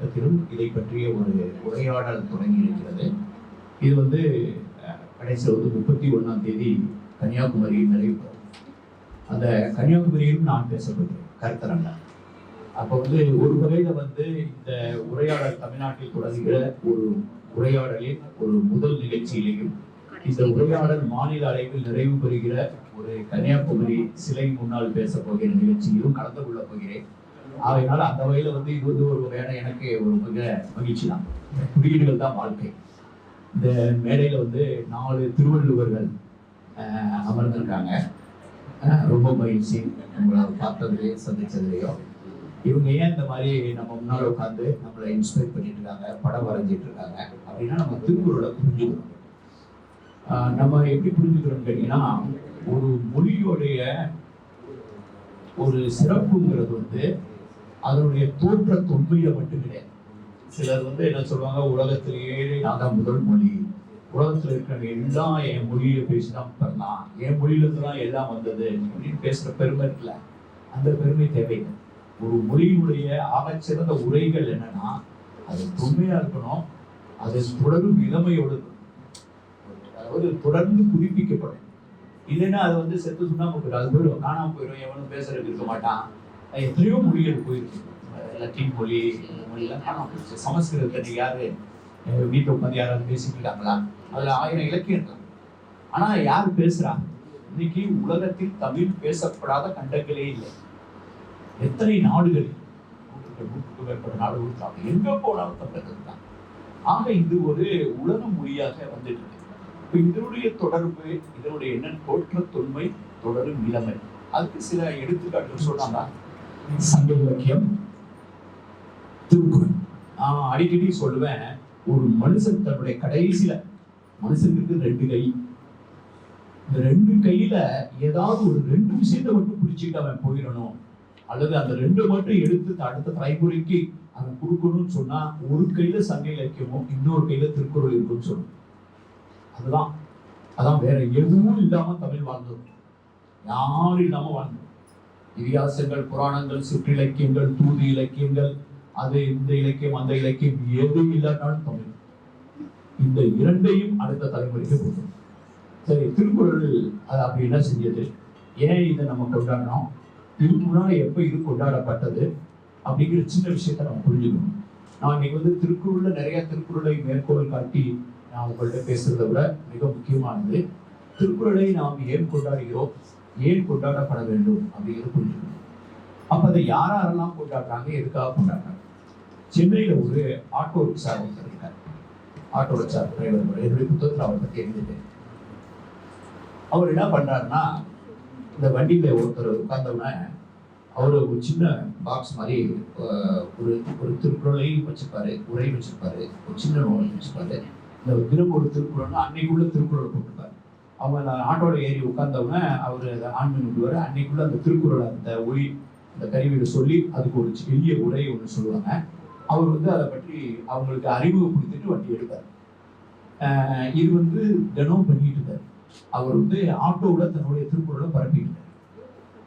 மாவட்டத்திலும் இதை பற்றிய ஒரு உரையாடல் தொடங்கி இருக்கிறது. இது வந்து அஹ், கடைசியில் வந்து முப்பத்தி ஒண்ணாம் தேதி கன்னியாகுமரியில் நிறைவு அந்த கன்னியாகுமரியிலும் நான் பேசப்படுகிறேன் கருத்தரங்க அப்போ வந்து ஒரு வகையில வந்து இந்த உரையாடல் தமிழ்நாட்டில் தொடங்குகிற ஒரு உரையாடலின் ஒரு முதல் நிகழ்ச்சியிலையும் இந்த உரையாடல் மாநில அளவில் நிறைவு பெறுகிற ஒரு கன்னியாகுமரி சிலை முன்னால் பேச போகிற நிகழ்ச்சியிலும் கலந்து கொள்ளப் போகிறேன். ஆகையினால அந்த வகையில வந்து இது வந்து ஒரு வகையான எனக்கு ஒரு மிக மகிழ்ச்சி தான் குறியீடுகள் தான் வாழ்க்கை. இந்த மேடையில வந்து நாலு திருவள்ளுவர்கள் அமர்ந்திருக்காங்க. ரொம்ப மகிழ்ச்சி. நம்மளை பார்த்ததுலேயே சந்திச்சதுலேயோ. இவங்க ஏன் இந்த மாதிரி நம்ம முன்னால் உட்காந்து நம்மளை இன்ஸ்பைர் பண்ணிட்டு இருக்காங்க படம் வரைஞ்சிட்டு இருக்காங்க அப்படின்னா நம்ம திருக்குறளை புரிஞ்சுக்கணும். நம்ம எப்படி புரிஞ்சுக்கிறோம் கேட்டீங்கன்னா ஒரு மொழியோடைய ஒரு சிறப்புங்கிறது வந்து அதனுடைய தோற்ற தொன்மையில மட்டும் கிடையாது. சிலர் வந்து என்ன சொல்லுவாங்க உலகத்திலேயே நான் தான் முதல் மொழி. உலகத்தில் இருக்கிற எல்லாம் என் மொழியை பேசிதான் பண்ணலாம் என் மொழியிலிருந்து தான் எல்லாம் வந்தது அப்படின்னு பேசுற பெருமை இருக்குல்ல? அந்த பெருமை தேவையில்லை. ஒரு மொழியினுடைய ஆகச்சிறந்த உரைகள் என்னன்னா அது தொன்மையா இருக்கணும் அது தொடரும் இளமையோடு அதாவது தொடர்ந்து புதுப்பிக்கப்படும். இல்லைன்னா அது வந்து செத்து சுண்ணாம போயிடும். அது போயிடும். காணாம போயிடும். எவனும் பேசுறதுக்கு இருக்க மாட்டான். எத்தனையோ மொழிகள் போயிருக்கு லத்தீன் மொழி மொழியெல்லாம் காணாம போயிடுச்சு. சமஸ்கிருதத்தை யாரு வீட்டை உட்காந்து யாராவது பேசிக்கிட்டாங்களா? அதில் அதுல ஆயிரம் இலக்கியம் இருக்கலாம் ஆனா யார் பேசுறா? இன்னைக்கு உலகத்தில் தமிழ் பேசப்படாத கண்டங்களே இல்லை. எத்தனை நாடுகளில் நூற்றுக்கு மேற்பட்ட நாடுகள் இருக்காங்க எங்க போனாலும் தமிழர்கள் தான். ஆக இது ஒரு உலக மொழியாக வந்துட்டு இருக்கு. இப்போ இதனுடைய தொடர்பு இதனுடைய என்ன தோற்ற தொன்மை தொடரும் இளமை அதுக்கு சில எடுத்துக்காட்டுகள் சொன்னாங்க சங்க இலக்கியம் திருக்குறள் நான் அடிக்கடி சொல்லுவேன் ஒரு மனுஷன் தன்னுடைய கடைசியில மனுஷனுக்கு ரெண்டு கை. இந்த ரெண்டு கையில ஏதாவது ஒரு ரெண்டு விஷயத்தை மட்டும் பிடிச்சிட்டு அவன் போயிடணும். அல்லது அந்த ரெண்டு மட்டும் எடுத்து அடுத்த தலைமுறைக்கு அவன் கொடுக்கணும்னு சொன்னா ஒரு கையில சங்க இலக்கியமும் இன்னொரு கையில திருக்குறள் இருக்கும்னு சொல்லணும் அதுதான். அதான் வேற எதுவும் இல்லாம தமிழ் வாழ்ந்தது. யாரும் இல்லாம வாழ்ந்தது. இதிகாசங்கள் புராணங்கள் சிற்றிலக்கியங்கள் தூது இலக்கியங்கள் அது இந்த இலக்கியம் அந்த இலக்கியம் எதுவும் இல்லாட்டாலும் தமிழ். இந்த இரண்டையும் அடுத்த தலைமுறைக்கு கொடுக்கணும் சரி திருக்குறள் அது அப்படி என்ன செஞ்சது? ஏன் இதை நம்ம கொண்டாடினோம் இதுக்கு முன்னாடி எப்போ இது கொண்டாடப்பட்டது? அப்படிங்கிற சின்ன விஷயத்தை நம்ம புரிஞ்சுக்கணும். நான் இன்னைக்கு வந்து திருக்குறள்ல நிறைய திருக்குறளை மேற்கோள் காட்டி நான் உங்கள்கிட்ட பேசுறதை விட மிக முக்கியமானது. திருக்குறளை நாம் ஏன் கொண்டாடுகிறோம்? ஏன் கொண்டாடப்பட வேண்டும் அப்படிங்கிறது புரிஞ்சுக்கணும். அப்ப அதை யார் யாரெல்லாம் கொண்டாடுறாங்க? எதுக்காக கொண்டாடுறாங்க? சென்னையில ஒரு ஆட்டோ ரிக்ஷா ஒருத்தர் இருக்கார். ஆட்டோ ரிக்ஷா டிரைவர் என்னுடைய புத்தகத்தில் அவர் பற்றி எழுதிட்டேன் அவர் என்ன பண்றாருன்னா இந்த வண்டியில ஒருத்தர் உட்கார்ந்தவுடனே அவர் ஒரு சின்ன பாக்ஸ் மாதிரி ஒரு ஒரு திருக்குறளையும் வச்சுருப்பாரு உரையும் வச்சுருப்பாரு ஒரு சின்ன நோயும் வச்சுருப்பாரு. இந்த தினம் ஒரு திருக்குறள்னா அன்னைக்குள்ள திருக்குறளை போட்டிருப்பாரு. அவங்க அந்த ஆட்டோட ஏறி உட்கார்ந்தவுடனே அவர் அதை ஆன் பண்ணி அன்னைக்குள்ள அந்த திருக்குறள் அந்த ஒளி அந்த கருவியில சொல்லி அதுக்கு ஒரு பெரிய உரை ஒன்று சொல்லுவாங்க. அவர் வந்து அதை பற்றி அவங்களுக்கு அறிமுகப்படுத்திட்டு வண்டி எடுத்தார் இது வந்து தினம் பண்ணிட்டு இருந்தார் அவர் வந்து ஆட்டோவில் தன்னுடைய திருக்குறளை பரப்பிட்டு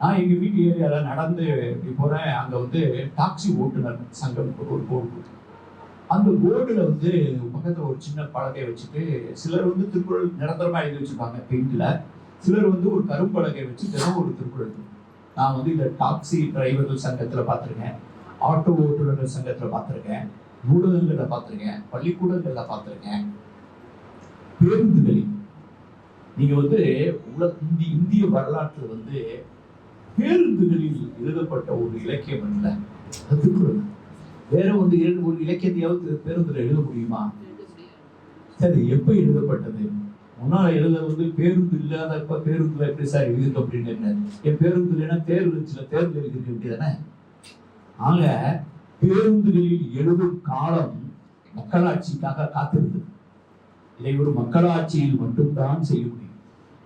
நான் எங்கள் வீட்டு ஏரியாவில் நடந்து இப்படி அங்கே வந்து டாக்ஸி ஓட்டுநர் சங்கம் ஒரு போர்டு அந்த போர்டுல வந்து பக்கத்துல ஒரு சின்ன பலகை வச்சுட்டு சிலர் வந்து திருக்குறள் நிரந்தரமா எழுதி வச்சிருப்பாங்க. பெயிண்ட்ல சிலர் வந்து ஒரு கரும்பலகை வச்சு தினம் ஒரு திருக்குறள் நான் வந்து இந்த டாக்ஸி டிரைவர்கள் சங்கத்துல பார்த்துருக்கேன். ஆட்டோ ஓட்டுநர்கள் சங்கத்துல பார்த்துருக்கேன். நூலகங்கள்ல பார்த்துருக்கேன். பள்ளிக்கூடங்கள்ல பார்த்துருக்கேன். பேருந்துகளில் நீங்க வந்து உலக இந்தி இந்திய வரலாற்று வந்து பேருந்துகளில் எழுதப்பட்ட ஒரு இலக்கியம் அல்ல திருக்குறள். வேற வந்து இரண்டு ஒரு இலக்கியத்தையாவது பேருந்துல எழுத முடியுமா? சரி எப்ப எழுதப்பட்டது? முன்னால் எழுத வந்து பேருந்து இல்லாதப்ப பேருந்துல எப்படி சார் எழுதிருக்கு அப்படின்னு என்ன? என் பேருந்து இல்லைன்னா தேர்வு இருந்துச்சுல தேர்வு எழுதிருக்கு அப்படிதானே ஆக பேருந்துகளில் எழுதும் காலம் மக்களாட்சிக்காக காத்திருந்தது. இதை ஒரு மக்களாட்சியில் மட்டும்தான் செய்ய முடியும்.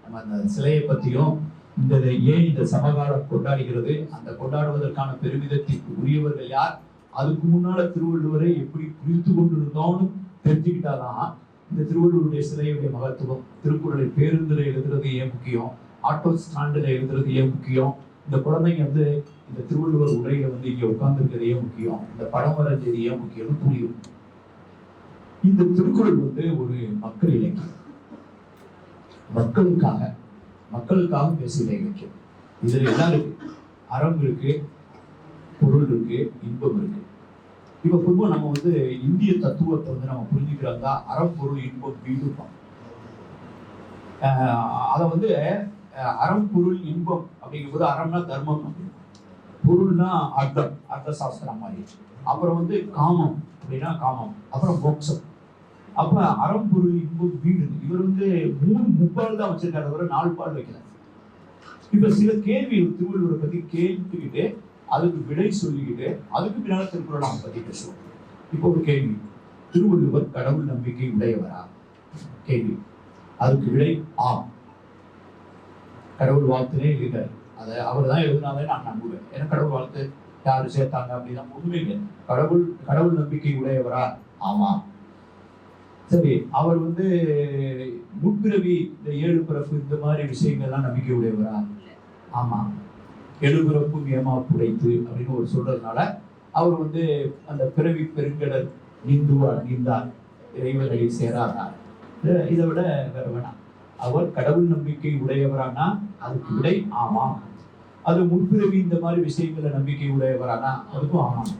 நம்ம அந்த சிலையை பத்தியும் இந்த ஏன் இந்த சமகாலம் கொண்டாடுகிறது? அந்த கொண்டாடுவதற்கான பெருமிதத்திற்கு உரியவர்கள் யார்? அதுக்கு முன்னால திருவள்ளுவரை எப்படி புரிந்து கொண்டிருந்தோம்னு தெரிஞ்சுக்கிட்டாதான் இந்த திருவள்ளுவருடைய சிலையுடைய மகத்துவம். திருக்குறளை பேருந்துல எழுதுறது ஏன் முக்கியம்? ஆட்டோ ஸ்டாண்டில் எழுதுறது ஏன் முக்கியம்? இந்த குழந்தைங்க வந்து இந்த திருவள்ளுவர் உரையில வந்து இங்க ஏன் முக்கியம்? இந்த படம் வரைஞ்சதே முக்கியம்னு புரியும். இந்த திருக்குறள் வந்து ஒரு மக்கள் இலக்கியம். மக்களுக்காக மக்களுக்காக பேசுகிற இலக்கியம். இதுல எல்லாம் இருக்கு? அறம் இருக்கு பொருள் இருக்கு இன்பம் இருக்கு. இப்ப பொதுவா நம்ம வந்து இந்திய தத்துவத்தை வந்து நம்ம புரிஞ்சுக்கிறதா அறம்பொருள் இன்பம் வீடு அதை வந்து அஹ், அறம் பொருள் இன்பம் அப்படிங்கும்போது அறம்னா தர்மம் அப்படின்னு. பொருள்னா அர்த்தம் அர்த்த சாஸ்திரம் மாதிரி. அப்புறம் வந்து காமம் அப்படின்னா காமம் அப்புறம் மோக்ஷம் அப்ப அறம்பொருள் இன்பம் வீடு இவர் வந்து மூணு முப்பால் தான் வச்சிருக்காரு தவிர நாலு பால் வைக்கிறார் இப்ப சில கேள்வி திருவள்ளுவரை பத்தி கேட்டுக்கிட்டு அதுக்கு விடை சொல்லிக்கிட்டு அதுக்கு பின்னால திருக்குறளை நம்ம பத்தி பேசுவோம். இப்போ ஒரு கேள்வி. திருவள்ளுவர் கடவுள் நம்பிக்கை உடையவரா? கேள்வி. அதுக்கு விடை ஆம். கடவுள் வாழ்த்துனே இருக்காரு அதை அவர் தான் எழுதினாலே நான் நம்புவேன். ஏன்னா கடவுள் வாழ்த்து யாரு சேர்த்தாங்க அப்படின்னா ஒண்ணுமே இல்லை. கடவுள் கடவுள் நம்பிக்கை உடையவரா? ஆமா. சரி அவர் வந்து முற்பிறவி இந்த ஏழு பிறப்பு இந்த மாதிரி விஷயங்கள்லாம் நம்பிக்கை உடையவரா? ஆமா. எழுபிறப்பும் ஏமா புடைத்து அப்படின்னு ஒரு சொல்றதுனால அவர் வந்து அந்த பிறவி பெருங்கடல் நீந்துவார் நீந்தார் இறைவர்களை சேராதார். இதை விட வேற வேணாம் அவர் கடவுள் நம்பிக்கை உடையவரானா அதுக்கு விடை ஆமாம். அது முன்பிறவி இந்த மாதிரி விஷயங்கள நம்பிக்கை உடையவரானா அதுக்கும் ஆமாம்.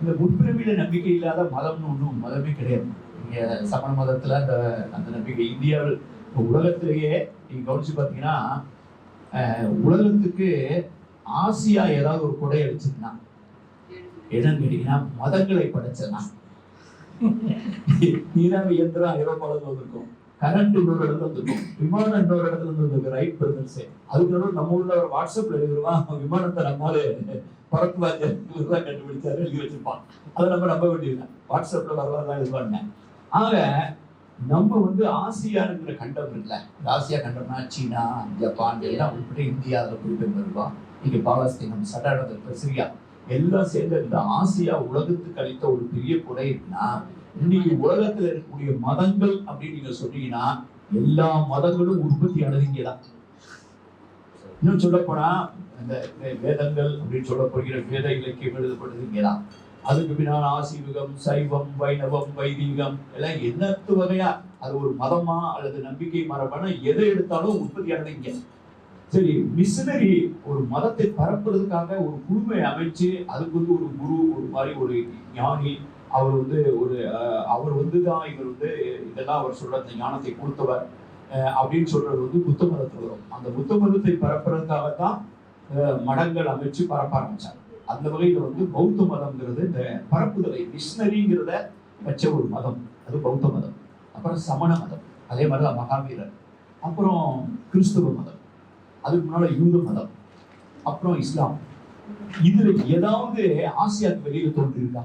இந்த முன்பிறவியில நம்பிக்கை இல்லாத மதம்னு ஒன்றும் மதமே கிடையாது. நீங்க சமண மதத்துல அந்த அந்த நம்பிக்கை இந்தியாவில் உலகத்திலேயே நீங்க கவனிச்சு பார்த்தீங்கன்னா உலகத்துக்கு ஆசியா ஏதாவது ஒரு கொடை அடிச்சதுன்னா என்னன்னு கேட்டீங்கன்னா மதங்களை படைச்சனா? நீராவி இயந்திரம் ஐரோப்பால இருந்து வந்திருக்கும். கரண்ட் இன்னொரு இடத்துல இருந்திருக்கும் விமானம் இன்னொரு இடத்துல இருந்திருக்கு ரைட் பிரதர்ஸ் அதுக்கு நடுவுல நம்ம ஊர்ல ஒரு வாட்ஸ்அப்ல எழுதுருவான் விமானத்தை நம்மால பறக்குவாஜர் கண்டுபிடிச்சாரு எழுதி வச்சிருப்பான். அதை நம்ம நம்ப வேண்டியது வாட்ஸ்அப்ல யூவா பண்ணேன் ஆக நம்ம வந்து ஆசியானுங்கிற கண்டம் இருக்குல்ல. ஆசியா கண்டம்னா சீனா ஜப்பான் எல்லாம் உட்பட இந்தியாவில் குறிப்பிட்டு இங்க பாலஸ்தீனம் சட்டாடத்தில் சிரியா எல்லாம் சேர்ந்த இந்த ஆசியா உலகத்துக்கு அளித்த ஒரு பெரிய கொடை இருக்குன்னா இன்னைக்கு உலகத்துல இருக்கக்கூடிய மதங்கள் அப்படின்னு நீங்க சொன்னீங்கன்னா எல்லா மதங்களும் உற்பத்தி ஆனது இன்னும் சொல்ல போனா இந்த வேதங்கள் அப்படின்னு சொல்லப்படுகிற வேத இலக்கியம் எழுதப்படுது இங்கதான் அதுக்கு பின்னால் ஆசீவகம் சைவம் வைணவம் வைதீகம் எல்லாம் என்னத்து வகையா? அது ஒரு மதமா அல்லது நம்பிக்கை மரபான எதை எடுத்தாலும் உற்பத்தி ஆனது இங்க சரி மிஷினரி ஒரு மதத்தை பரப்புறதுக்காக ஒரு குழுவை அமைச்சு அதுக்கு வந்து ஒரு குரு ஒரு மாதிரி ஒரு ஞானி அவர் வந்து ஒரு அவர் வந்து தான் இவர் வந்து இதெல்லாம் அவர் சொல்ற அந்த ஞானத்தை கொடுத்தவர் அப்படின்னு சொல்றது வந்து புத்த மதத்தில் வரும். அந்த புத்த மதத்தை பரப்புறதுக்காக தான் மடங்கள் அமைச்சு பரப்ப ஆரம்பிச்சாங்க. அந்த வகையில வந்து பௌத்த மதம்ங்கிறது இந்த பரப்புதலை மிஷினரிங்கிறத வச்ச ஒரு மதம். அது பௌத்த மதம். அப்புறம் சமண மதம். அதே மாதிரி தான் மகாவீரர். அப்புறம் கிறிஸ்துவ மதம். அதுக்கு முன்னால இந்து மதம் அப்புறம் இஸ்லாம். இதுல ஏதாவது ஆசியாக்கு வெளியில தோன்றிருக்கா?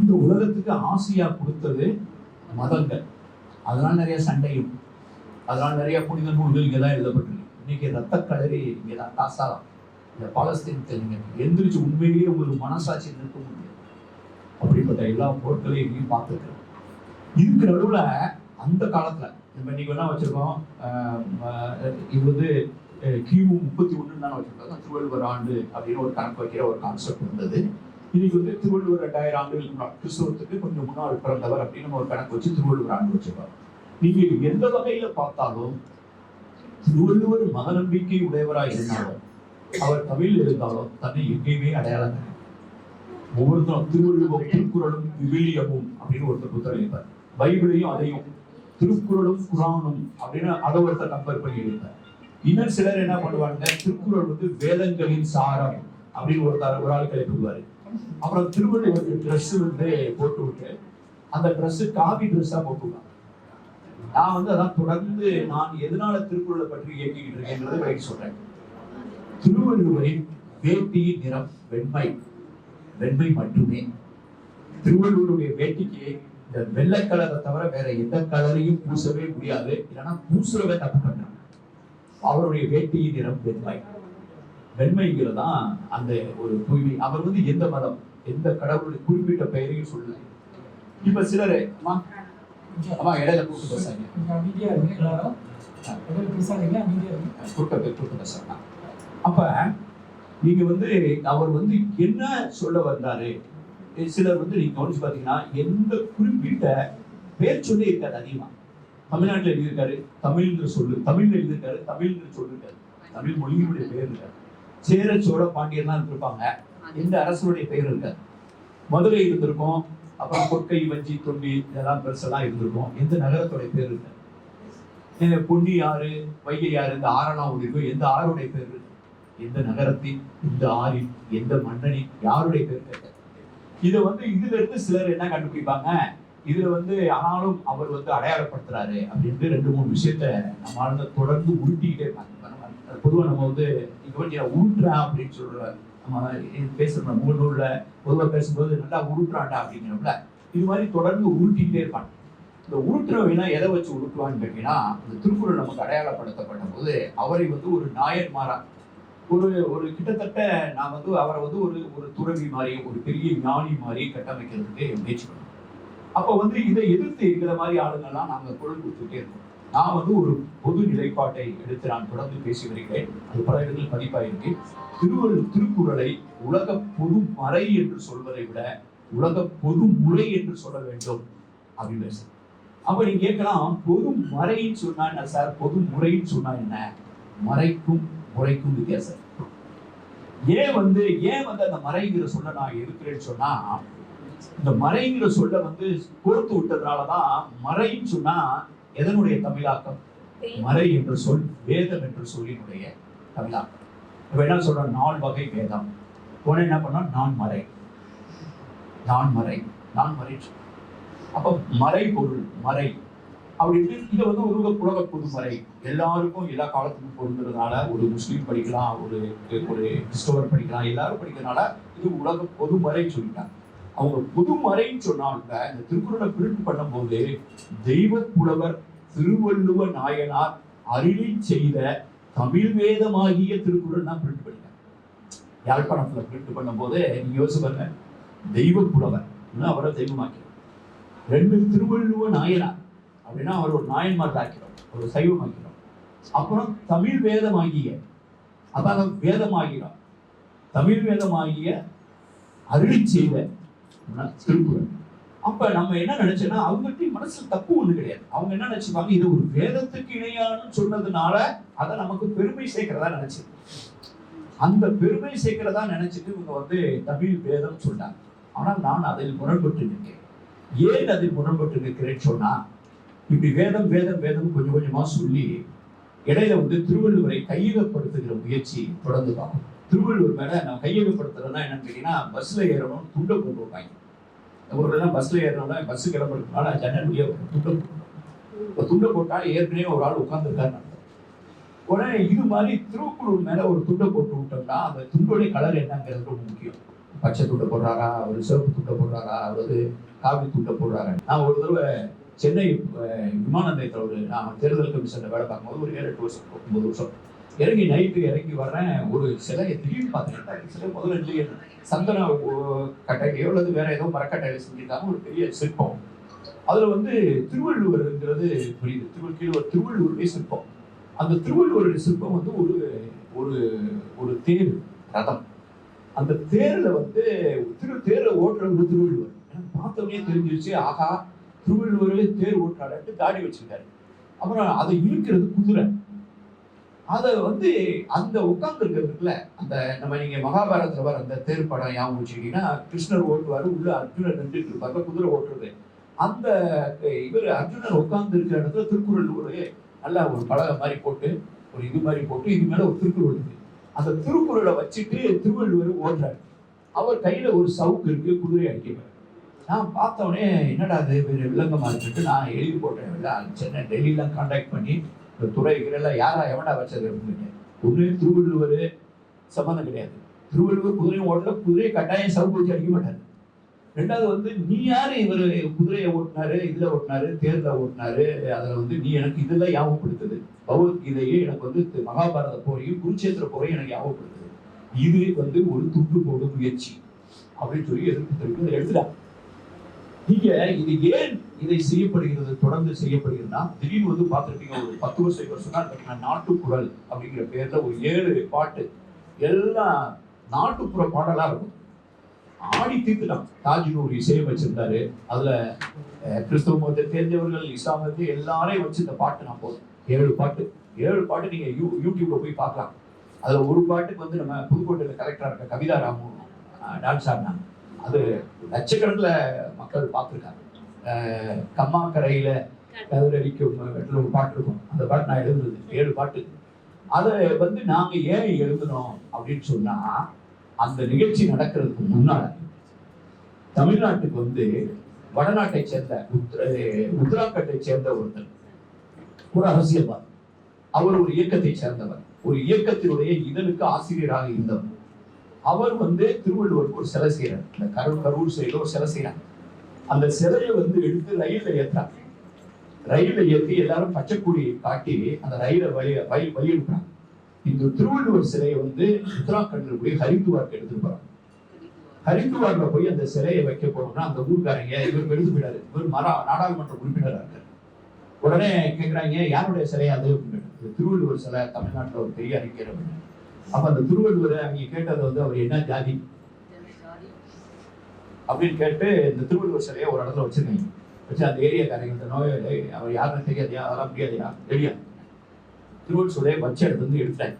இந்த உலகத்துக்கு ஆசியா கொடுத்தது மதங்கள். அதனால நிறைய சண்டையும் அதனால நிறைய புனித நூல்கள் இங்கே தான் எழுதப்பட்டிருக்கு. இன்னைக்கு ரத்த கலரி இங்கே தான் காசாலாம் இந்த பாலஸ்தீன் நீங்க எந்திரிச்சு உண்மையிலேயே உங்களுக்கு மனசாட்சி நிற்க முடியாது. அப்படிப்பட்ட எல்லா பொருட்களையும் இங்கேயும் பார்த்துருக்கிறோம் இதுக்கு அளவில் அந்த காலத்தில் நம்ம இன்னைக்கு வேணா வச்சிருக்கோம்? இது வந்து கிமு முப்பத்தி ஒன்றுன்னு தானே வச்சிருக்கோம் திருவள்ளுவர் ஆண்டு அப்படின்னு ஒரு கணக்கு வைக்கிற ஒரு கான்செப்ட் இருந்தது. இன்னைக்கு வந்து திருவள்ளுவர் ரெண்டாயிரம் ஆண்டுகளுக்கு முன்னாடி கிறிஸ்தவத்துக்கு கொஞ்சம் முன்னாள் பிறந்தவர் அப்படின்னு நம்ம ஒரு கணக்கு வச்சு திருவள்ளுவர் ஆண்டு வச்சிருக்கோம். நீங்கள் எந்த வகையில பார்த்தாலும் திருவள்ளுவர் மத நம்பிக்கை உடையவராக இருந்தாலும் அவர் தமிழ் இருந்தாலும் தன்னை எங்கேயுமே அடையாளம் ஒவ்வொருத்தரும் திருவள்ளுவம் திருக்குறளும் விவிலியமும் அப்படின்னு ஒருத்தர் புத்தகம் எழுதிப்பார். பைபிளையும் அதையும் திருக்குறளும் குரானும் அப்படின்னு அதை ஒருத்தர் கம்பேர் பண்ணி எழுதிப்பார் இன்னும் சிலர் என்ன பண்ணுவாங்க திருக்குறள் வந்து வேதங்களின் சாரம் அப்படின்னு ஒருத்தர் ஒரு ஆள் கிளப்பிடுவாரு அப்புறம் திருவள்ளுவருக்கு ட்ரெஸ் வந்து போட்டு விட்டு அந்த ட்ரெஸ் காவி ட்ரெஸ்ஸா போட்டுருவாங்க நான் வந்து அதான் தொடர்ந்து நான் எதனால திருக்குறளை பற்றி இயக்கிக்கிட்டு இருக்கேங்கிறத விலைக்கு சொல்றேன். திருவள்ளுவரின் வேட்டி நிறம் வெண்மை. வெண்மை மட்டுமே. திருவள்ளுவருடைய வேட்டிக்கு இந்த வெள்ளை கலரை தவிர வேற எந்த கலரையும் பூசவே முடியாது. இல்லைன்னா பூசுறவே தப்பு பண்றாங்க. அவருடைய வேட்டியின் நிறம் வெண்மை. வெண்மைங்கிறது தான் அந்த ஒரு தூய்மை. அவர் வந்து எந்த மதம் எந்த கடவுளுடைய குறிப்பிட்ட பெயரையும் சொல்லல. இப்ப சிலர் அம்மா அம்மா இடையில கூப்பிட்டு பேசாங்க பேர் கூப்பிட்டு பேசுறேன் அப்ப நீங்க வந்து அவர் வந்து என்ன சொல்ல வந்தாரு? சிலர் வந்து நீங்க கவனிச்சு பாத்தீங்கன்னா எந்த குறிப்பிட்ட பேர் சொல்லி இருக்காது அதிகமா. தமிழ்நாட்டுல எழுதியிருக்காரு தமிழ்ன்ற சொல்லு தமிழ்ல எழுதியிருக்காரு தமிழ்ன்ற சொல்லு இருக்காரு தமிழ் மொழியினுடைய பெயர் இருக்காரு சேர சோழ பாண்டியன் தான் இருந்திருப்பாங்க. எந்த அரசனுடைய பெயர் இருக்காது. மதுரை இருந்திருக்கும் அப்புறம் கொற்கை வஞ்சி தொண்டி இதெல்லாம் பெருசெல்லாம் இருந்திருக்கும். எந்த நகரத்துடைய பேர் இருக்காது. பொன்னி ஆறு வைகை ஆறு இந்த ஆறெல்லாம் ஓடி இருக்கும் எந்த ஆறுடைய பேர் இருக்கு எந்த நகரத்தின் இந்த ஆறின் எந்த மன்னனின் யாருடைய பேர் கேட்க இதை வந்து இதுல இருந்து சிலர் என்ன கண்டுபிடிப்பாங்க? இதுல வந்து ஆனாலும் அவர் வந்து அடையாளப்படுத்துறாரு அப்படின்ட்டு ரெண்டு மூணு விஷயத்த நம்ம ஆளுங்க தொடர்ந்து உருட்டிக்கிட்டே இருப்பாங்க பொதுவாக நம்ம பொதுவா நம்ம வந்து இங்க வந்து நான் உருட்டுறேன் அப்படின்னு சொல்ற நம்ம பேசுறோம் முகநூல்ல பொதுவா பேசும்போது நல்லா உருட்டுறாண்டா அப்படிங்கிறப்பல இது மாதிரி தொடர்ந்து உருட்டிக்கிட்டே இருப்பாங்க. இந்த உருட்டுறவனா எதை வச்சு உருட்டுவான்னு கேட்டீங்கன்னா இந்த திருக்குறள் நமக்கு அடையாளப்படுத்தப்பட்ட போது அவரை வந்து ஒரு நாயன்மாரா ஒரு ஒரு கிட்டத்தட்ட நான் வந்து அவரை வந்து ஒரு ஒரு துறவி மாதிரி ஒரு பெரிய ஞானி மாதிரி கட்டமைக்கிறதுக்கு முயற்சி பண்ணேன் அப்போ வந்து இதை எதிர்த்து இருக்கிற மாதிரி ஆளுங்கள்லாம் நாங்கள் குரல் கொடுத்துட்டே இருக்கோம் நான் வந்து ஒரு பொது நிலைப்பாட்டை எடுத்து நான் தொடர்ந்து பேசி வருகிறேன். அது பல இடங்களில் பதிப்பாயிருக்கு. திருவள்ளுவர் திருக்குறளை உலக பொது மறை என்று சொல்வதை விட உலக பொது முறை என்று சொல்ல வேண்டும் அப்படின்னு பேசுறேன். அப்ப நீங்க கேட்கலாம் பொது மறைன்னு சொன்னா என்ன சார்? பொது முறைன்னு சொன்னா என்ன? மறைக்கும் முறைக்கும் வித்தியாசம். ஏன் வந்து ஏன் வந்து அந்த மறைங்கிற சொல்ல நான் இருக்கிறேன்னு சொன்னா இந்த மறைங்கிற சொல்ல வந்து கோர்த்து விட்டதுனாலதான் மறைன்னு சொன்னா எதனுடைய தமிழாக்கம்? மறை என்ற சொல் வேதம் என்ற சொல்லினுடைய தமிழாக்கம். இப்ப என்ன சொல்றோம் நால் வகை வேதம். உடனே என்ன பண்ணா நான் மறை. நான் மறை. நான் மறை அப்ப மறை பொருள் மறை. அப்படின்ட்டு இதை வந்து ஒரு உலக பொதுமறை. எல்லாருக்கும் எல்லா காலத்துக்கும் பொருந்துறதுனால ஒரு முஸ்லீம் படிக்கலாம் ஒரு ஒரு கிறிஸ்தவர் படிக்கலாம் எல்லாரும் படிக்கிறதுனால இது உலக பொதுமறைன்னு சொல்லிட்டாங்க. அவங்க பொதுமறைன்னு சொன்னாங்க இந்த திருக்குறளை பிரிண்ட் பண்ணும்போது தெய்வ புலவர் திருவள்ளுவ நாயனார் அருளி செய்த தமிழ் வேதமாகிய திருக்குறள் தான் பிரிண்ட் பண்ணிட்டேன் யாழ்ப்பாணத்துல பிரிண்ட் பண்ணும்போது நீங்க யோசிச்சு பாருங்க தெய்வ புலவர் இன்னும் அவரை தெய்வமாக்கி. ரெண்டு திருவள்ளுவ நாயனார். அப்படின்னா அவர் ஒரு நாயன்மார் ஆக்கிறோம் ஒரு சைவம் ஆக்கிறோம் அப்புறம் தமிழ் வேதமாகிய அதாவது வேதமாகிறோம் தமிழ் வேதமாகிய அருளி செய்த திருக்குறள். அப்ப நம்ம என்ன நினைச்சோம்னா அவங்ககிட்ட மனசுல தப்பு ஒண்ணு கிடையாது. அவங்க என்ன நினைச்சுப்பாங்க இது ஒரு வேதத்துக்கு இணையானு சொன்னதுனால அதை நமக்கு பெருமை சேர்க்கிறதா நினைச்சு அந்த பெருமை சேர்க்கிறதா நினைச்சிட்டு இவங்க வந்து தமிழ் வேதம் சொன்னாங்க ஆனால் நான் அதில் முரண்பட்டு நிற்கிறேன். ஏன் அதில் முரண்பட்டு நிற்கிறேன்னு சொன்னா இப்படி வேதம் வேதம் வேதம் கொஞ்சம் கொஞ்சமாக சொல்லி இடையில வந்து திருவள்ளுவரை கையகப்படுத்துகிற முயற்சி தொடர்ந்து பார்க்கணும் திருவள்ளுவர் மேல நான் கையகப்படுத்துறேன்னா என்னன்னு கேட்டீங்கன்னா பஸ்ல ஏறணும் துண்டை கொண்டு வைப்பாங்க இந்த ஊர்லாம் பஸ்ல ஏறணும்னா பஸ் கிளம்புறதுனால ஜன்னல் வழியா ஒரு துண்டை போடணும் இப்போ துண்டை போட்டால் ஏற்கனவே ஒரு ஆள் உட்கார்ந்துருக்காரு உடனே இது மாதிரி திருக்குறள் மேல ஒரு துண்டை போட்டு விட்டோம்னா அந்த துண்டோடைய கலர் என்னங்கிறது ரொம்ப முக்கியம். பச்சை துண்டை போடுறாரா அவர் சிவப்பு துண்டை போடுறாரா அவர் காவி துண்டை போடுறாரா நான் ஒரு தடவை சென்னை விமான நிலையத்தில் ஒரு நான் தேர்தல் கமிஷனில் வேலை பார்க்கும்போது ஒரு ஏழு எட்டு வருஷம் ஒன்பது வருஷம். இறங்கி நைட்டு இறங்கி வர்றேன் ஒரு சிலையை திடீர்னு பார்த்துக்கிட்டேன் சிலை முதல்ல இல்லையே சந்தன கட்டையோ அல்லது வேற ஏதோ மரக்கட்டையில செஞ்சிருக்காங்க ஒரு பெரிய சிற்பம். அதில் வந்து திருவள்ளுவர்ங்கிறது புரியுது. திருவள்ளுவர் திருவள்ளுவருடைய சிற்பம். அந்த திருவள்ளுவருடைய சிற்பம் வந்து ஒரு ஒரு ஒரு தேர் ரதம். அந்த தேரில் வந்து திரு தேரை ஓட்டுறவங்க திருவள்ளுவர். எனக்கு பார்த்தவனே தெரிஞ்சிருச்சு ஆகா திருவள்ளுவரே தேர் ஓட்டுறாரு தாடி வச்சிருக்காரு. அப்புறம் அதை இழுக்கிறது குதிரை. அதை வந்து அந்த உட்கார்ந்து அந்த நம்ம நீங்க மகாபாரதத்தில் வர அந்த தேர் படம் ஞாபகம் வச்சுக்கிட்டீங்கன்னா கிருஷ்ணர் ஓட்டுவார் உள்ள அர்ஜுனர் நின்றுட்டு இருப்பாங்க குதிரை ஓட்டுறது. அந்த இவர் அர்ஜுனர் உட்கார்ந்து இருக்கிற இடத்துல திருக்குறள் ஒரு நல்ல ஒரு பலகை மாதிரி போட்டு ஒரு இது மாதிரி போட்டு இது மேலே ஒரு திருக்குறள் இருக்கு அந்த திருக்குறளை வச்சுட்டு திருவள்ளுவர் ஓடுறாரு. அவர் கையில ஒரு சவுக்கு இருக்கு குதிரை அடிக்கிறார் நான் பார்த்தவொடனே என்னடா அது வேறு வில்லங்கமா இருக்குன்ட்டு நான் எழுதி போட்டேன். இல்ல சென்னை டெல்லியெலாம் காண்டாக்ட் பண்ணி இந்த துறைகளெல்லாம் யாரா எவனா வச்சது? அப்படின்னு ஒண்ணு திருவள்ளுவர். சம்மந்தம் கிடையாது. திருவள்ளுவர் குதிரையும் ஓட்டல குதிரையை கட்டாயம் சவுக்கு வச்சு அடிக்க மாட்டார். ரெண்டாவது வந்து நீ யாரு இவர்? குதிரையை ஓட்டினாரு இதில் ஓட்டினாரு தேர்ல ஓட்டினாரு? அதில் வந்து நீ எனக்கு இதெல்லாம் ஞாபகப்படுத்துது. பகவத்கீதையே எனக்கு வந்து மகாபாரத போரையும் குருச்சேத்திர போரையும் எனக்கு ஞாபகப்படுத்துது. இது வந்து ஒரு துண்டு போடும் முயற்சி. அப்படின்னு சொல்லி எதிர்ப்பு தெரிவித்து எடுத்துட்டா நீங்க இது ஏன் இதை செய்யப்படுகிறது தொடர்ந்து செய்யப்படுகிறதுனா திடீர்னு வந்து பார்த்துருப்பீங்க ஒரு பத்து வருஷம் வருஷம் நாட்டுப்புறல் நாட்டுக்குறள் அப்படிங்கிற பேர்ல ஒரு ஏழு பாட்டு. எல்லாம் நாட்டுப்புற பாடலா இருக்கும். ஆடி தீர்த்துட்டான். தாஜின் ஒரு இசையை வச்சிருந்தாரு அதுல கிறிஸ்தவ மதத்தை தெரிஞ்சவர்கள் இஸ்லாம் வந்து எல்லாரையும் வச்சு இந்த பாட்டு நான் போதும் ஏழு பாட்டு. ஏழு பாட்டு நீங்க யூ யூடியூப்ல போய் பார்க்கலாம். அதுல ஒரு பாட்டுக்கு வந்து நம்ம புதுக்கோட்டையில கலெக்டரா இருக்க கவிதா ராமு டான்ஸ் ஆடினாங்க. அது லட்சக்கணக்கில் மக்கள் பார்த்துருக்காங்க. அஹ், கதிரடிக்கும் இடத்துல ஒரு பாட்டு இருக்கும். அந்த பாட்டு நான் எழுதுனது ஏழு பாட்டு. அதை வந்து நாங்க ஏன் எழுதுனோம் அப்படின்னு சொன்னா அந்த நிகழ்ச்சி நடக்கிறதுக்கு முன்னால் தமிழ்நாட்டுக்கு வந்து வடநாட்டை சேர்ந்த உத்ர உத்தராகண்டை சேர்ந்த ஒருத்தர் ஒரு அரசியல்வாதி. அவர் ஒரு இயக்கத்தை சேர்ந்தவர். ஒரு இயக்கத்தினுடைய இதழுக்கு ஆசிரியராக இருந்தவர். அவர் வந்து திருவள்ளுவருக்கு ஒரு சிலை செய்யறார் இந்த கரூர் கரூர் சைடில் ஒரு சிலை செய்யறாங்க அந்த சிலையை வந்து எடுத்து ரயில்ல ஏத்துறாங்க. ரயில்ல ஏத்தி எல்லாரும் பச்சைக்குடி காட்டி அந்த ரயிலை வழி வழி வழி அனுப்புறாங்க இந்த திருவள்ளுவர் சிலையை வந்து உத்தராகண்டில் போய் ஹரித்துவாருக்கு எடுத்துட்டு போறாங்க. ஹரித்துவார்ல போய் அந்த சிலையை வைக்க போறோம்னா அந்த ஊர்க்காரங்க இவர் பெருது போயிடாரு இவர் மரா நாடாளுமன்ற உறுப்பினராக இருக்காரு. உடனே கேட்குறாங்க யாருடைய சிலை அது? அப்படின்னு திருவள்ளுவர் சிலை தமிழ்நாட்டில் ஒரு பெரிய அறிஞர் அப்படின்னு அப்ப அந்த திருவள்ளுவரை அவங்க கேட்டது வந்து அவர் என்ன ஜாதி? அப்படின்னு கேட்டு இந்த திருவள்ளுவர் சிலையை ஒரு இடத்துல வச்சிருக்காங்க. வச்சு அந்த ஏரியாக்காரங்க இந்த நோயாளி அவர் யாருன்னு தெரியாதையா அதெல்லாம் முடியாதையா தெரியாது திருவள்ளுவர் சிலையை வச்ச இடத்துல இருந்து எடுத்தாங்க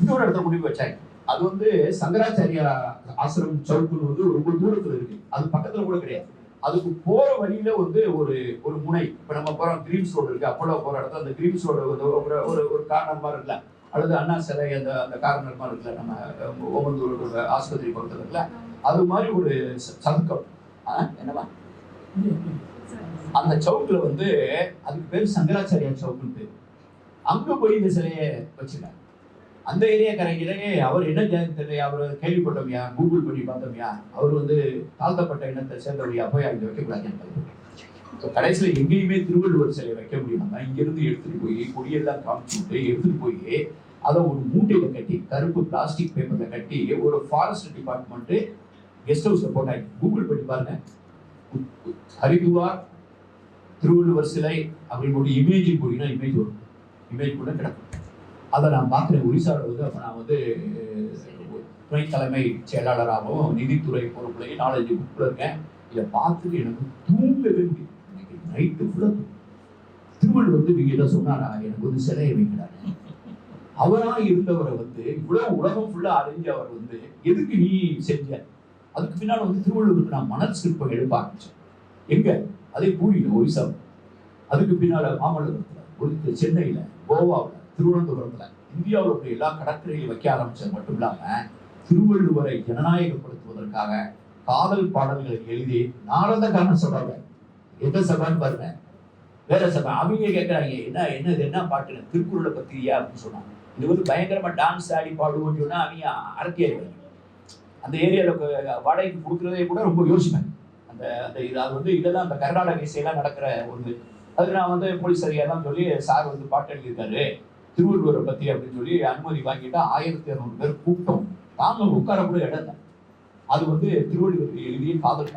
இன்னொரு இடத்துல முடிவு வச்சாங்க. அது வந்து சங்கராச்சாரியா ஆசிரம் சவுக்குன்னு வந்து ரொம்ப தூரத்துல இருக்கு. அது பக்கத்துல கூட கிடையாது. அதுக்கு போற வழியில வந்து ஒரு ஒரு முனை. இப்ப நம்ம போறோம் கிரீம்ஸ் ரோடு இருக்கு. அப்போலோ போற இடத்துல அந்த கிரீம்ஸ் ரோடு ஒரு ஒரு ஒரு கார்னர் மாதிரி இல்லை அல்லது அண்ணா சிலை அந்த அந்த காரணமாக இருக்குல்ல நம்ம ஒவ்வொரு ஆஸ்பத்திரி பக்கத்தில் இருக்குல்ல அது மாதிரி ஒரு ச- சதுக்கம் ஆ, என்னவா அந்த சவுக்கில் வந்து அதுக்கு பேர் சங்கராச்சாரியா சவுக்குன்னு பேர். அங்கே போய் இந்த சிலையை வச்சுட்டார். அந்த ஏரியாக்காரங்களே அவர் என்ன ஜாதி அவர் கேள்விப்பட்டோம்யா கூகுள் பண்ணி பார்த்தோம்யா அவர் வந்து தாழ்த்தப்பட்ட இனத்தை சேர்ந்தவரையா போய் அங்கே வைக்கக்கூடாது கடைசியில் எங்கேயுமே திருவள்ளுவர் சிலை வைக்க முடியாம இங்கிருந்து எடுத்துட்டு போய் கொடியெல்லாம் காமிச்சு விட்டு எடுத்துட்டு போய் அதை ஒரு மூட்டையில கட்டி கருப்பு பிளாஸ்டிக் பேப்பர்ல கட்டி ஒரு ஃபாரஸ்ட் டிபார்ட்மெண்ட் கெஸ்ட் ஹவுஸ்ல போட்டாங்க கூகுள் பண்ணி பாருங்க. ஹரிதுவார் திருவள்ளுவர் சிலை அப்படின்னு ஒரு இமேஜ் போட்டீங்கன்னா இமேஜ் வரும். இமேஜ் கூட கிடக்கும். அதை நான் பார்க்குறேன். ஒரிசாவில் வந்து அப்போ நான் வந்து துணை தலைமை செயலாளராகவும் நிதித்துறை பொறுப்புலையும் நாலஞ்சு புக்கில் இருக்கேன். இதை பார்த்துட்டு எனக்கு தூங்கவே முடியும் நைட்டு ஃபுல்லாக திருவள்ளுவர் வந்து நீங்க என்ன சொன்னாரா? எனக்கு வந்து சிலையை வைக்கிறாரு. அவரா இருந்தவரை வந்து இவ்வளவு உலகம் ஃபுல்லா அறிஞ்ச அவர் வந்து எதுக்கு நீ செஞ்ச? அதுக்கு பின்னால் வந்து திருவள்ளுவருக்கு நான் மணல் சிற்பம் எழுப்ப ஆரம்பிச்சேன். எங்க? அதே பூரியில் ஒரிசா அதுக்கு பின்னால் மாமல்லபுரத்தில் ஒரு சென்னையில் கோவாவில் திருவனந்தபுரத்தில் இந்தியாவில் உள்ள எல்லா கடற்கரையிலும் வைக்க ஆரம்பித்தது மட்டும் இல்லாமல் திருவள்ளுவரை ஜனநாயகப்படுத்துவதற்காக காதல் பாடல்களை எழுதி நாளந்த காரணம் சொல்றாங்க. எந்த சபான்னு பாருங்க. வேற சபை. அவங்க கேட்குறாங்க என்ன என்ன இது என்ன பாட்டு திருக்குறளை பத்திரியா அப்படின்னு சொன்னாங்க. இது வந்து பயங்கரமா டான்ஸ் ஆடி பாடுவோம்னு சொன்னா அவங்க அரட்டியாயிருவாங்க அந்த ஏரியாவில் வாடகைக்கு கொடுக்குறதே கூட ரொம்ப யோசிப்பேன் அந்த அந்த இது அது வந்து இதெல்லாம் அந்த கர்நாடக இசையெல்லாம் நடக்கிற ஒன்று அது நான் வந்து போலீஸ் அதிகாரம் சொல்லி சார் வந்து பாட்டு எழுதியிருக்காரு. திருவள்ளுவரை பத்தி அப்படின்னு சொல்லி அனுமதி வாங்கிட்டா ஆயிரத்தி இரநூறு பேர் கூட்டம் தாங்க உட்கார கூட இடம் அது வந்து திருவள்ளுவர் எழுதிய காதல்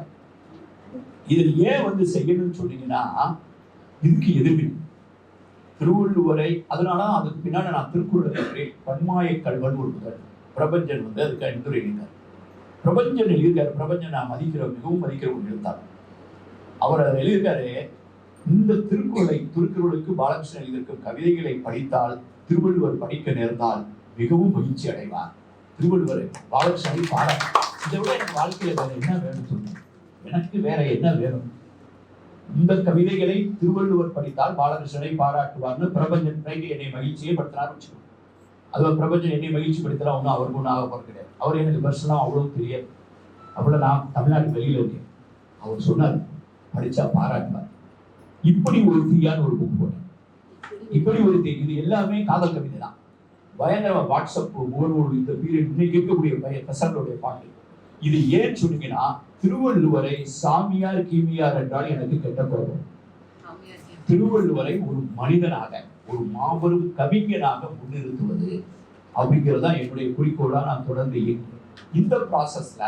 இதில் ஏன் வந்து செய்யணும்னு சொன்னீங்கன்னா இதுக்கு எதிர்வினை. திருவள்ளுவரை அதனால அதுக்கு பின்னாடி நான் திருக்குறளை பற்றி பன்மாய கல்வன் ஒரு முதல் பிரபஞ்சன் வந்து அதுக்கு அனுத்துறை பிரபஞ்சன் எழுதியிருக்காரு. பிரபஞ்சன் நான் மதிக்கிற மிகவும் மதிக்கிற ஒரு எழுத்தார் அவர் அதை எழுதியிருக்காரு இந்த திருக்குறளை திருக்குறளுக்கு பாலகிருஷ்ணன் எழுதியிருக்கும் கவிதைகளை படித்தால் திருவள்ளுவர் படிக்க நேர்ந்தால் மிகவும் மகிழ்ச்சி அடைவார். திருவள்ளுவர் பாலகிருஷ்ணனை பாட இதை விட எனக்கு வாழ்க்கையில் வேறு என்ன வேணும் சொல்லுங்க. எனக்கு வேற என்ன வேணும்? இந்த கவிதைகளை திருவள்ளுவர் படித்தால் பாலகிருஷ்ணனை பாராட்டுவார்னு பிரபஞ்சன் பிரைக்கு என்னை மகிழ்ச்சியை படுத்தினார் வச்சுக்கோ. அது பிரபஞ்சன் என்னை மகிழ்ச்சி படுத்தினா ஒன்றும் அவருக்கு ஒன்றும் ஆக போகிறது கிடையாது. அவர் எனக்கு பர்சனாக அவ்வளோ தெரியாது அவ்வளோ நான் தமிழ்நாட்டு வெளியில் இருக்கேன். அவர் சொன்னார் படித்தா பாராட்டுவார். இப்படி ஒரு தீயான ஒரு புக் போட்டேன். இப்படி ஒரு தீ இது எல்லாமே காதல் கவிதை தான். பயங்கர வாட்ஸ்அப் முகநூல் இந்த பீரியட் இன்னைக்கு இருக்கக்கூடிய பய பசங்களுடைய பாட்டு. இது ஏன் சொன்னீங்கன்னா திருவள்ளுவரை சாமியார் கீமியார் என்றால் எனக்கு கெட்ட கோபம். திருவள்ளுவரை ஒரு மனிதனாக ஒரு மாபெரும் கவிஞனாக முன்னிறுத்துவது அப்படிங்கிறது தான் என்னுடைய குறிக்கோளா நான் தொடர்ந்து இயங்குறேன் இந்த ப்ராசஸ்ல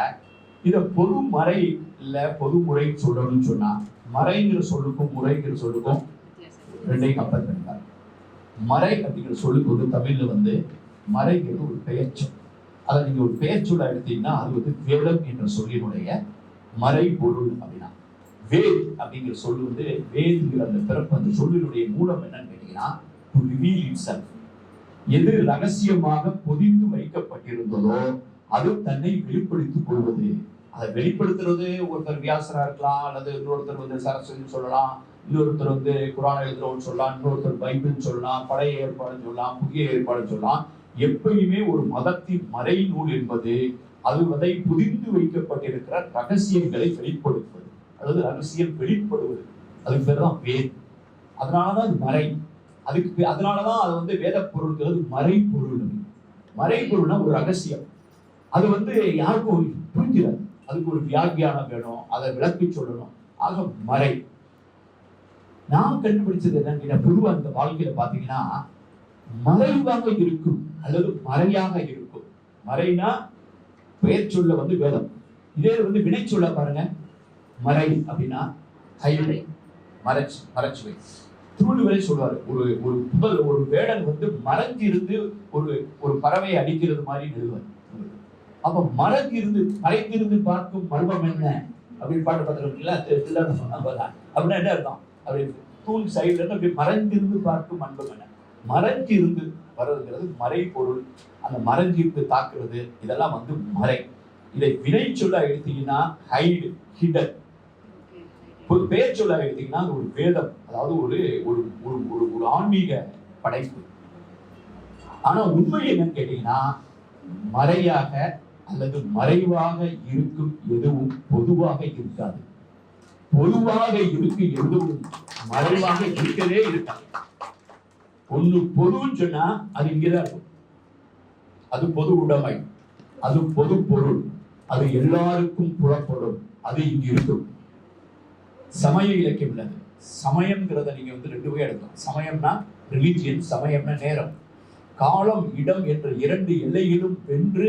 இத பொது மறை இல்ல பொதுமுறை சொல்லணும்னு சொன்னா மறைங்கிற சொல்லுக்கும் முறைங்கிற சொல்லுக்கும் ரெண்டையும் கம்பேர் பண்ணிப்பாரு மறை அப்படிங்கிற சொல்லுக்கு வந்து தமிழ்ல வந்து மறைங்கிறது ஒரு பெயர்ச்சொல். அதை நீங்க ஒரு பெயர்ச்சொல்லா எடுத்தீங்கன்னா அது வந்து வேதம் என்ற சொல்லினுடைய மறைபொருள் அப்படின்னா வேத் அப்படிங்கிற சொல் வந்து வேதுங்கிற அந்த பிறப்பு அந்த சொல்லினுடைய மூலம் என்னன்னு கேட்டீங்கன்னா டு ரிவீல் எது ரகசியமாக பொதிந்து வைக்கப்பட்டிருந்ததோ அது தன்னை வெளிப்படுத்திக் கொள்வது. அதை வெளிப்படுத்துறது ஒருத்தர் வியாசரா இருக்கலாம் அல்லது இன்னொருத்தர் வந்து சரஸ்வதி சொல்லலாம் இன்னொருத்தர் வந்து குரான் எழுதுறவன் சொல்லலாம் இன்னொருத்தர் பைபிள் சொல்லலாம் பழைய ஏற்பாடு சொல்லலாம் புதிய ஏற்பாடு சொல்லலாம். எப்பயுமே ஒரு மதத்தின் மறைநூல் என்பது அது அதை புதிந்து வைக்கப்பட்டிருக்கிற ரகசியங்களை வெளிப்படுத்துவது. அதாவது ரகசியம் வெளிப்படுவது. அதுக்கு பேர் தான் வேத் அதனாலதான் அது மறை. அதுக்கு அதனாலதான் அது வந்து வேத பொருள்ங்கிறது மறைப்பொருள் மறைப்பொருள்னா ஒரு ரகசியம். அது வந்து யாருக்கும் புரிஞ்சிடாது அதுக்கு ஒரு வியாக்கியானம் வேணும். அதை விளக்கி சொல்லணும். ஆக மறை. நான் கண்டுபிடிச்சது என்னன்னு பொதுவாக இந்த வாழ்க்கையில பாத்தீங்கன்னா மறைவாக இருக்கும் அல்லது மறையாக இருக்கும். மறைனா பெயர் சொல்ல வந்து வேதம். இதே வந்து வினை சொல்ல பாருங்க. மறை அப்படின்னா கைவினை மறைச்சு மறைச்சு வை திருவள்ளுவரே சொல்வாரு ஒரு ஒரு புதல் ஒரு வேடன் வந்து மறைஞ்சிருந்து ஒரு ஒரு பறவையை அடிக்கிறது மாதிரி நிறுவர் அப்ப மறைஞ்சிருந்து மறைந்திருந்து பார்க்கும் மர்மம் என்ன? அப்படின்னு பாட்டு பார்த்துருக்கீங்களா அப்படின்னா என்ன அர்த்தம்? அப்படி தூண் சைடுல இருந்து அப்படி மறைந்திருந்து பார்க்கும் அன்பம் என்ன? மறைஞ்சிருந்து வர்றதுங்கிறது மறை பொருள் அந்த மரஞ்சீர்த்து தாக்குறது இதெல்லாம் வந்து மறை. இதை வினை சொல்ல எடுத்தீங்கன்னா ஹைடு ஹிடன் ஒரு பெயர் சொல்ல எடுத்தீங்கன்னா அது ஒரு வேதம் அதாவது ஒரு ஒரு ஒரு ஒரு ஒரு ஆன்மீக படைப்பு. ஆனா உண்மை என்னன்னு கேட்டீங்கன்னா மறையாக அல்லது மறைவாக இருக்கும் எதுவும் பொதுவாக இருக்காது. பொதுவாக இருக்கு எதுவும் மறைவாக இருக்கவே இருக்காது. ஒண்ணு பொதுன்னு சொன்னா அது இங்கதான் இருக்கும். அது பொது உடைமை அது பொது பொருள் அது எல்லாருக்கும் புறப்படும் அது இங்கு இருக்கும். சமய இலக்கியம் உள்ளது. சமயம்ங்கிறத நீங்க வந்து ரெண்டு வகை எடுக்கலாம். சமயம்னா ரிலிஜியன் சமயம்னா நேரம். காலம் இடம் என்ற இரண்டு எல்லைகளும் வென்று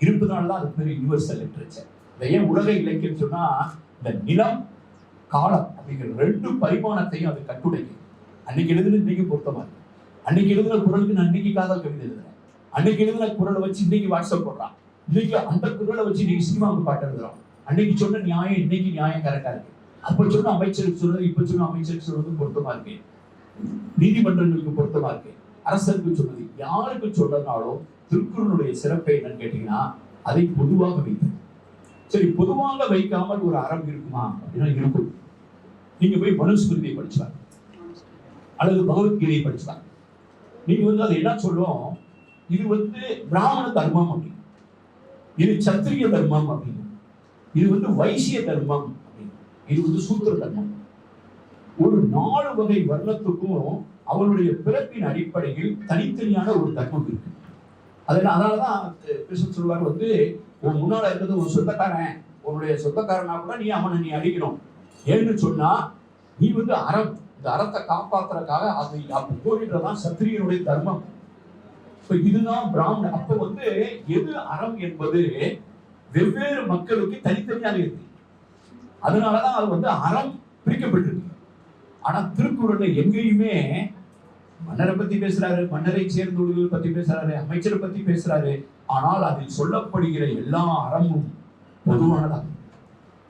இருப்பதனால தான் அது பேர் யூனிவர்சல் லிட்ரேச்சர் இதை ஏன் உலக இலக்கியம் சொன்னா இந்த நிலம் காலம் அப்படிங்கிற ரெண்டு பரிமாணத்தையும் அது கட்டுடைக்கு அன்னைக்கு எழுதுன இன்னைக்கு பொருத்தமா இருக்கு. அன்னைக்கு எழுதுன குரலுக்கு நான் இன்னைக்கு காதல் கவிதை எழுதுறேன். அன்னைக்கு எழுதுன குரலை வச்சு இன்னைக்கு வாட்ஸ்அப் போடுறான். இன்னைக்கு அந்த குரலை வச்சு இன்னைக்கு சினிமாவுக்கு பாட்டு எழுதுறோம் அன்னைக்கு சொன்ன நியாயம் இன்னைக்கு நியாயம் கரெக்டா இருக்கு. அப்ப சொன்ன அமைச்சருக்கு சொல்றது இப்ப சொன்ன அமைச்சருக்கு சொல்றது பொருத்தமா இருக்கு. நீதிமன்றங்களுக்கு பொருத்தமா இருக்கு. அரசருக்கு சொன்னது யாருக்கு சொல்றதுனாலும் திருக்குறளுடைய சிறப்பை என்னன்னு கேட்டீங்கன்னா அதை பொதுவாக வைத்து சரி பொதுவாக வைக்காமல் ஒரு அறம் இருக்குமா? அப்படின்னா இருக்கும். நீங்க போய் மனுஸ்மிருதியை படிச்சுவாங்க அல்லது பகவத்கீதையை படிச்சுவாங்க நீங்க வந்து அதை என்ன சொல்லுவோம் இது வந்து பிராமண தர்மம் அப்படின்னு. இது சத்திரிய தர்மம் அப்படின்னு. இது வந்து வைசிய தர்மம் அப்படின்னு. இது வந்து சூத்திர தர்மம். ஒரு நாலு வகை வர்ணத்துக்கும் அவனுடைய பிறப்பின் அடிப்படையில் தனித்தனியான ஒரு தர்மம் இருக்கு. அதில் அதனாலதான் கிருஷ்ணன் சொல்வார் வந்து உன் முன்னால இருக்கிறது உன் சொந்தக்காரன். உன்னுடைய சொந்தக்காரனா கூட நீ அவனை நீ அடிக்கணும் ஏன்னு சொன்னா நீ வந்து அறம். இந்த அறத்தை காப்பாத்துறதுக்காக அது அப்படி போரிடுறதான் சத்திரியனுடைய தர்மம். இதுதான் பிராமண. அப்ப வந்து எது அறம் என்பது வெவ்வேறு மக்களுக்கு தனித்தனியாக இருக்கு. அதனாலதான் அது வந்து அறம் பிரிக்கப்பட்டிருக்கு. ஆனா திருக்குறள்ல எங்கேயுமே மன்னரை பத்தி பேசுறாரு மன்னரை சேர்ந்தவர்கள் பத்தி பேசுறாரு அமைச்சரை பத்தி பேசுறாரு. ஆனால் அதில் சொல்லப்படுகிற எல்லா அறமும் பொதுவானதான்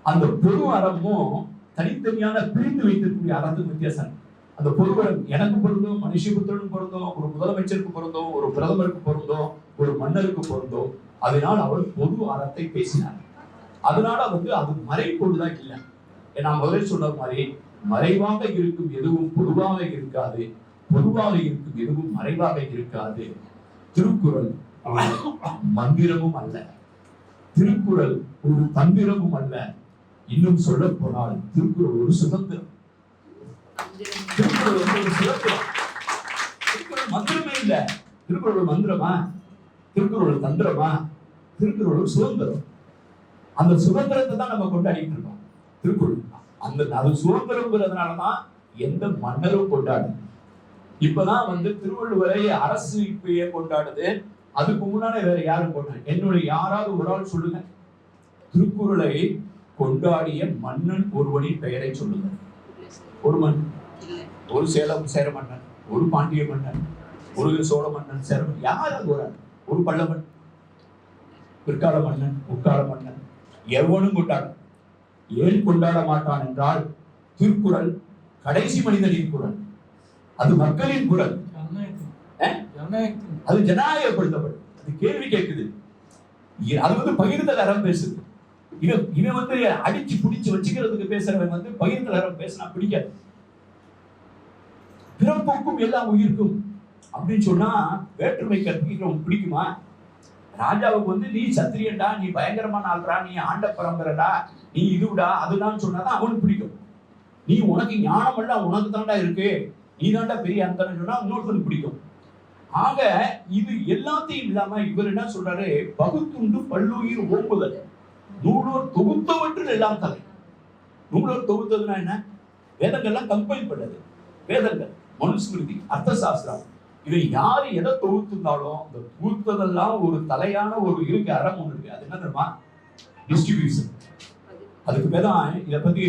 அந்த பொது அறமும் தனித்தனியான பிரிந்து வைத்திருக்கக்கூடிய அறத்துக்கு வித்தியாசம் அந்த பொது எனக்கு பொருந்தும் மனுஷபுத்திரனுக்கு பொருந்தும் ஒரு முதலமைச்சருக்கு பொருந்தும் ஒரு பிரதமருக்கு பொருந்தும் ஒரு மன்னருக்கு பொருந்தும். அதனால் அவர் பொது அறத்தை பேசினார். அதனால வந்து அது மறைப்பொழுதாக இல்லை. நான் முதலில் சொன்ன மாதிரி மறைவாக இருக்கும் எதுவும் பொதுவாக இருக்காது. பொதுவாக இருக்கும் எதுவும் மறைவாக இருக்காது. திருக்குறள் மந்திரமும் அல்ல. திருக்குறள் ஒரு தந்திரமும் அல்ல. இன்னும் சொல்ல போனால் திருக்குறள் ஒரு சுதந்திரம். திருக்குறள் வந்து ஒரு சிறப்பு திருக்குறள் மந்திரமே இல்லை. திருக்குறள் ஒரு மந்திரமா? திருக்குறள் ஒரு தந்திரமா? திருக்குறள் ஒரு சுதந்திரம். அந்த சுதந்திரத்தை தான் நம்ம கொண்டாடிட்டு இருக்கோம். திருக்குறள். அந்த அது சுதந்திரம்ங்கிறதுனாலதான் எந்த மன்னரும் கொண்டாடு இப்பதான் வந்து திருவள்ளுவரை அரசு இப்பயே கொண்டாடுது. அதுக்கு முன்னாடி வேற யாரும் கொண்டாடு என்னுடைய யாராவது ஒரு ஆள் சொல்லுங்க. திருக்குறளை கொண்டாடிய மன்னன் ஒருவனின் பெயரை சொல்லுங்க. ஒரு மன்னன் ஒரு சேலம் சேர மன்னன் ஒரு பாண்டிய மன்னன் ஒரு சோழ மன்னன் சேரமன் யார் அது ஒரு பல்லவன் பிற்கால மன்னன் முற்கால மன்னன் எவனும் கொண்டாட ஏன் கொண்டாட மாட்டான் என்றால் திருக்குறள் கடைசி மனிதனின் குரல். அது மக்களின் குரல்? அது ஜனநாயகப்படுத்தப்படும் அது கேள்வி கேட்குது. அது வந்து பகிர்தல் அறம் பேசுது. இவன் இவன் வந்து அடிச்சு புடிச்சு வச்சுக்கிறதுக்கு பேசுறவன் வந்து பகிர்தல் அறம் பேசினா பிடிக்காது. பிறப்புக்கும் எல்லா உயிருக்கும். அப்படின்னு சொன்னா வேற்றுமை கற்பிக்கிறவங்க பிடிக்குமா? ராஜாவுக்கு வந்து நீ சத்திரியன்டா நீ பயங்கரமான ஆள்றா நீ ஆண்ட பரம்பரடா நீ இதுடா அதுதான் சொன்னாதான் அவனுக்கு பிடிக்கும். நீ உனக்கு ஞானம் எல்லாம் உனக்கு தாண்டா இருக்கு. நீ தாண்டா பெரிய அந்தன்னு சொன்னா இன்னொருத்தனுக்கு பிடிக்கும். ஆக இது எல்லாத்தையும் இல்லாம இவர் என்ன சொல்றாரு? பகுத்துண்டு பல்லுயிர் ஓம்புதல் நூலோர் தொகுத்தவற்றில் எல்லாம் தலை. நூலோர் தொகுத்ததுன்னா என்ன? வேதங்கள்லாம் கம்பைல் பண்ணது. வேதங்கள். மனுஸ்மிருதி அர்த்த சாஸ்திரம் இவை யார் எதை தொகுத்திருந்தாலும் இந்த தொகுத்ததெல்லாம் ஒரு தலையான ஒரு இருக்கு அறம் ஒன்று இருக்கு. அது என்ன தெரியுமா? டிஸ்ட்ரிபியூஷன் அதுக்கு பேர் தான் இதை பத்தி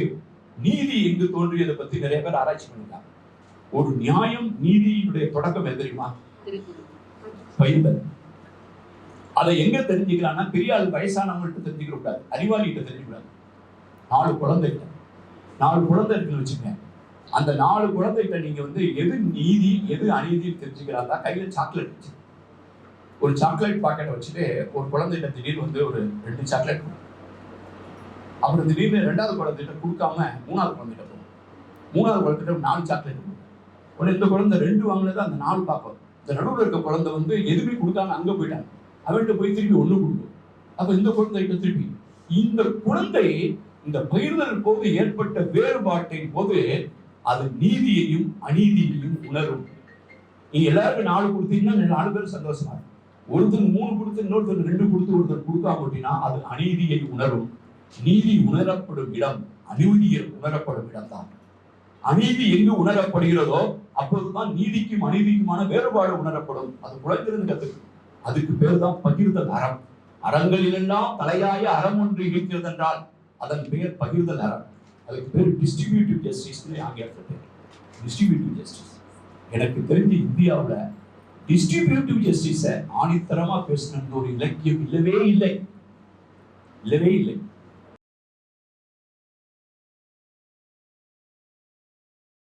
நீதி எங்கு தோன்றியதை பத்தி நிறைய பேர் ஆராய்ச்சி பண்ணிருக்காங்க ஒரு நியாயம் நீதியினுடைய தொடக்கம் எது தெரியுமா? பைபிள். அதை எங்க தெரிஞ்சுக்கலாம்னா பெரிய ஆள் வயசானவங்கள்ட்ட தெரிஞ்சுக்க கூடாது. அறிவாளிகிட்ட தெரிஞ்சுக்கூடாது நாலு குழந்தைகிட்ட நாலு குழந்தை இருக்குன்னு வச்சுக்கோங்க. அந்த நாலு குழந்தைகிட்ட நீங்க வந்து எது நீதி எது அநீதி தெரிஞ்சுக்கிறாங்க கையில சாக்லேட் வச்சு. ஒரு சாக்லேட் பாக்கெட் வச்சுட்டு ஒரு குழந்தைகிட்ட திடீர்னு வந்து ஒரு ரெண்டு சாக்லேட் கொடுக்கும். அப்புறம் திடீர்னு ரெண்டாவது குழந்தைகிட்ட கொடுக்காம மூணாவது குழந்தைகிட்ட போகும் மூணாவது குழந்தைகிட்ட நாலு சாக்லேட் உடனே இந்த குழந்தை ரெண்டு வாங்கினது அந்த நாலு பார்ப்போம் இந்த நடுவில் இருக்க குழந்தை வந்து எதுவுமே கொடுக்காம அங்க போயிட்டாங்க அவன்கிட்ட போய் திருப்பி ஒண்ணு கொடுக்கும் அப்ப இந்த குழந்தைகிட்ட திருப்பி இந்த குழந்தை இந்த பயிர்தல் போது ஏற்பட்ட வேறுபாட்டின் போது அது நீதியையும் அநீதியையும் உணரும். நீங்க எல்லாருக்கும் நாலு கொடுத்தீங்கன்னா நாலு பேர் சந்தோஷமா ஒருத்தர் ஒருத்தன் மூணு கொடுத்து இன்னொருத்தன் ரெண்டு கொடுத்து ஒருத்தர் கொடுக்காம அப்படின்னா அது அநீதியை உணரும். நீதி உணரப்படும் இடம் அநீதியை உணரப்படும் இடம் தான். அநீதி எங்கு உணரப்படுகிறதோ அப்போதுதான் நீதிக்கும் அநீதிக்குமான வேறுபாடு உணரப்படும். அது குழந்தைருந்து கத்துக்கு அதுக்கு பேர் தான் பகிர்தல் அறம் அறங்களிலெல்லாம் தலையாய அறம் ஒன்று இருக்கிறது என்றால் அதன் பெயர் பகிர்தல் அறம் அதுக்கு பேர் டிஸ்ட்ரிபியூட்டிவ் ஜஸ்டிஸ்னு ஆங்கிலத்தில் பேர் டிஸ்ட்ரிபியூட்டிவ் ஜஸ்டிஸ் எனக்கு தெரிஞ்ச இந்தியாவில் டிஸ்ட்ரிபியூட்டிவ் ஜஸ்டிஸை ஆணித்தரமாக பேசின ஒரு இலக்கியம் இல்லவே இல்லை. இல்லவே இல்லை.